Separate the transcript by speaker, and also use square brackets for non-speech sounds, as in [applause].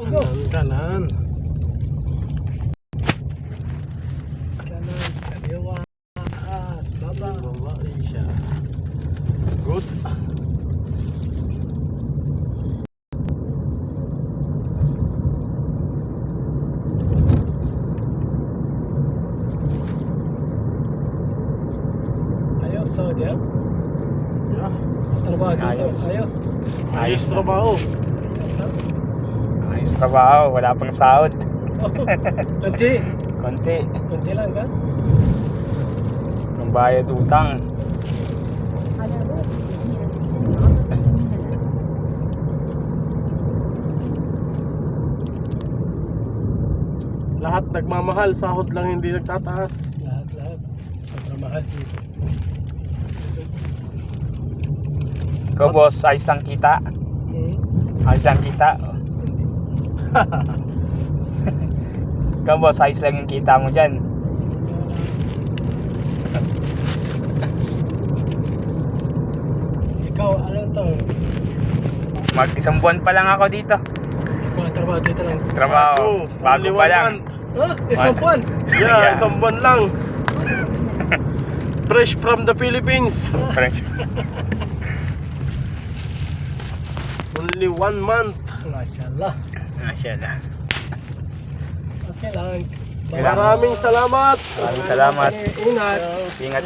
Speaker 1: Kanan, kanan.
Speaker 2: Kanan, kaliwa, taas, baba.
Speaker 1: Babae siya. Good.
Speaker 2: Ayos, so diyan.
Speaker 1: Yeah.
Speaker 2: Trabaho dito.
Speaker 3: Ayos.
Speaker 2: Ayos.
Speaker 1: Ayos trabaho.
Speaker 2: Ayos
Speaker 3: Galing trabaho, wala pang sahod.
Speaker 2: Kunti.
Speaker 3: Kunti.
Speaker 2: Kunti lang ka?
Speaker 3: Nung bayad utang.
Speaker 1: Lahat nagmamahal, sahod lang hindi nagtataas.
Speaker 2: Lahat, lahat. Sobrang mahal dito.
Speaker 3: Ikaw boss, ayos lang kita.
Speaker 2: Hmm?
Speaker 3: Ayos lang kita. [laughs] Ikaw boss, ayos lang yung kita mo dyan. [laughs]
Speaker 2: Ikaw, ano to?
Speaker 3: Mag isang buwan pa lang ako dito.
Speaker 2: Trabaho dito lang.
Speaker 3: Trabaho. Bago
Speaker 1: only
Speaker 3: pa lang.
Speaker 2: Ha? Isang buwan.
Speaker 1: Yeah,
Speaker 3: Yeah.
Speaker 1: isang buwan lang. Fresh from the Philippines.
Speaker 3: French.
Speaker 1: Only one month.
Speaker 2: Mashallah. Okay lang.
Speaker 3: Okay lang.
Speaker 1: Maraming salamat.
Speaker 3: Maraming salamat.
Speaker 2: Ingat.
Speaker 3: Ingat